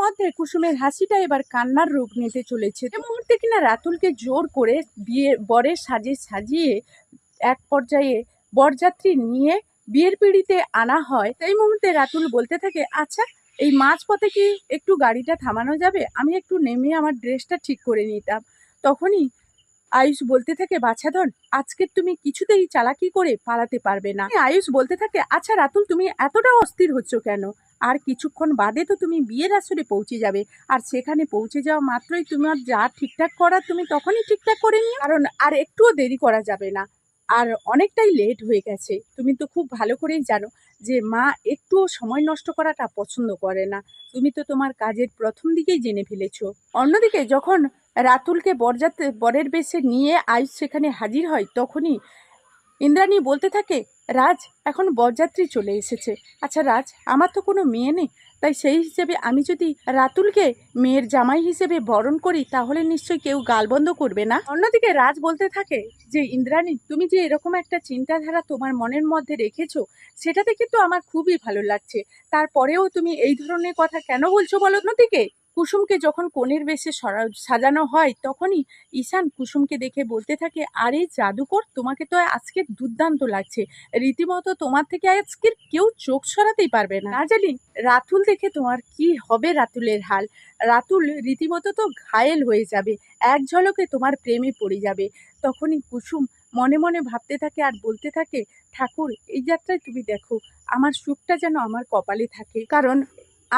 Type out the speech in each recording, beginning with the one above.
মধ্যে কুসুমের হাসিটা এবার কান্নার রূপ নিতে চলেছে। এ মুহূর্তে কিনা রাতুলকে জোর করে বিয়ে বরের সাজে সাজিয়ে এক পর্যায়ে বরযাত্রী নিয়ে বিয়ের পিড়িতে আনা হয়। সেই মুহূর্তে রাতুল বলতে থাকে আচ্ছা এই মাঝপথে কি একটু গাড়িটা থামানো যাবে? আমি একটু নেমে আমার ড্রেসটা ঠিক করে নিতাম। তখনই আয়ুষ বলতে থাকে বাছাধন আজকে তুমি কিছুতেই চালাকি করে পালাতে পারবে না। আয়ুষ বলতে থাকে আচ্ছা রাতুল, তুমি এতটা অস্থির হচ্ছ কেন? আর কিছুক্ষণ বাদে তো তুমি বিয়ের আসরে পৌঁছে যাবে, আর সেখানে পৌঁছে যাওয়া মাত্রই তোমার যা ঠিকঠাক করার তুমি তখনই ঠিকঠাক করে নিও। কারণ আর একটুও দেরি করা যাবে না। আর অনেকটাই লেট হয়ে গেছে। তুমি তো খুব ভালো করেই জানো যে মা একটুও সময় নষ্ট করাটা পছন্দ করে না। তুমি তো তোমার কাজের প্রথম দিকেই জেনে ফেলেছো। অন্যদিকে যখন রাতুলকে বরযাত্রী, বরের বেশে নিয়ে আয়ুষ সেখানে হাজির হয়, তখনই ইন্দ্রাণী বলতে থাকে, রাজ, এখন বরযাত্রী চলে এসেছে। আচ্ছা রাজ, আমার তো কোনো মেয়ে নেই, তাই সেই হিসেবে আমি যদি রাতুলকে মেয়ের জামাই হিসেবে বরণ করি, তাহলে নিশ্চয়ই কেউ গালবন্ধ করবে না? অন্যদিকে রাজ বলতে থাকে যে, ইন্দ্রাণী, তুমি যে এরকম একটা চিন্তাধারা তোমার মনের মধ্যে রেখেছো, সেটাতে কিন্তু আমার খুবই ভালো লাগছে। তারপরেও তুমি এই ধরনের কথা কেন বলছো বলো? অন্যদিকে কুসুমকে যখন কোণের বেশে সাজানো হয়, তখনই ঈশান কুসুমকে দেখে বলতে থাকে, আরে, জাদুকর, তোমাকে তো আজকে দুর্দান্ত লাগছে। রীতিমতো তোমার থেকে আজকের কেউ চোখ সরাতেই পারবে না। না জানি রাতুল দেখে তোমার কি হবে রাতুলের হাল? রাতুল রীতিমতো তো ঘায়েল হয়ে যাবে, এক ঝলকে তোমার প্রেমে পড়ে যাবে। তখনই কুসুম মনে মনে ভাবতে থাকে আর বলতে থাকে, ঠাকুর, এই যাত্রায় তুমি দেখো, আমার সুখটা যেন আমার কপালে থাকে। কারণ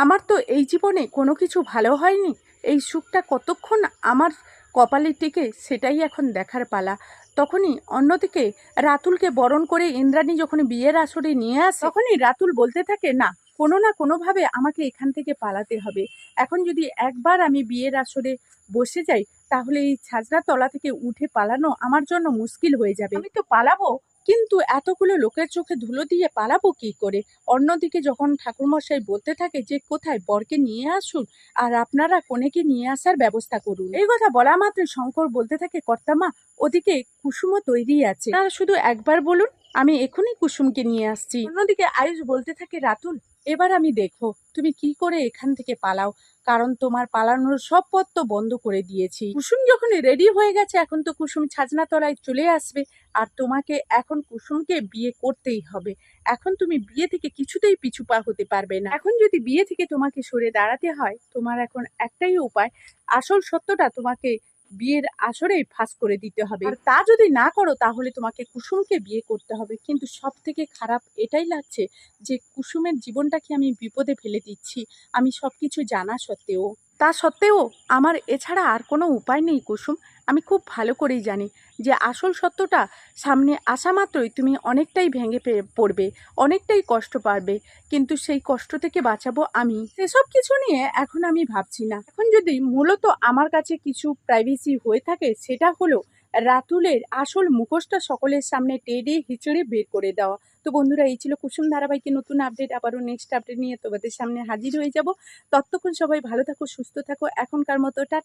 আমার তো এই জীবনে কোনো কিছু ভালো হয়নি। এই সুখটা কতক্ষণ আমার কপালে টিকে সেটাই এখন দেখার পালা। তখনই অন্যদিকে রাতুলকে বরণ করে ইন্দ্রাণী যখন বিয়ের আসরে নিয়ে আসে, তখনই রাতুল বলতে থাকে, না, কোনো না কোনোভাবে আমাকে এখান থেকে পালাতে হবে। এখন যদি একবার আমি বিয়ের আসরে বসে যাই, তাহলে এই ছাজরা তলা থেকে উঠে পালানো আমার জন্য মুশকিল হয়ে যাবে। আমি তো পালাবো কিন্তু এতগুলো লোকের চোখে ধুলো দিয়ে পালাবো কি করে? অন্যদিকে যখন ঠাকুরমশাই বলতে থাকে যে, কোথায় বরকে নিয়ে আসুন আর আপনারা কনেকে নিয়ে আসার ব্যবস্থা করুন। এই কথা বলা মাত্র শঙ্কর বলতে থাকে কর্তামা ওদিকে কুসুমও তৈরি আছে। তারা শুধু একবার বলুন আমি এখনই কুসুমকে নিয়ে আসছি। অন্যদিকে আয়ুষ বলতে থাকে, রাতুল, এবার আমি দেখো, তুমি কি করে এখান থেকে পালাও? কারণ তোমার পালানোর সব পথ তো বন্ধ করে দিয়েছি। কুসুম যখন রেডি হয়ে গেছে, এখন তো কুসুম ছাজনা তলায় চলে আসবে। আর তোমাকে এখন কুসুমকে বিয়ে করতেই হবে। এখন তুমি বিয়ে থেকে কিছুতেই পিছু পা হতে পারবে না। এখন যদি বিয়ে থেকে তোমাকে সরে দাঁড়াতে হয়, তোমার এখন একটাই উপায়। আসল সত্যটা তোমাকে বিয়ের আসরে ফাঁস করে দিতে হবে। আর তা যদি না করো তাহলে তোমাকে কুসুমকে বিয়ে করতে হবে। কিন্তু সব থেকে খারাপ এটাই লাগছে যে কুসুমের জীবনটাকে আমি বিপদে ফেলে দিচ্ছি। আমি সব কিছু জানা সত্ত্বেও। তা সত্ত্বেও আমার এছাড়া আর কোনো উপায় নেই, কুসুম। আমি খুব ভালো করেই জানি যে আসল সত্যটা সামনে আসা মাত্রই তুমি অনেকটাই ভেঙে পড়বে, অনেকটাই কষ্ট পারবে। কিন্তু সেই কষ্ট থেকে বাঁচাবো আমি। সেসব কিছু নিয়ে এখন আমি ভাবছি না। এখন যদি মূলত আমার কাছে কিছু প্রাইভেসি হয়ে থাকে, সেটা হলো রাতুলের আসল মুখোশটা সকলের সামনে টেডে হিচড়ে বের করে দেওয়া। তো বন্ধুরা, এই ছিল কুসুম ধারাবাহিকের নতুন আপডেট। আবারও নেক্সট আপডেট নিয়ে তোমাদের সামনে হাজির হয়ে যাব। ততক্ষণ সবাই ভালো থাকো, সুস্থ থাকো। এখনকার মতো, টাটা।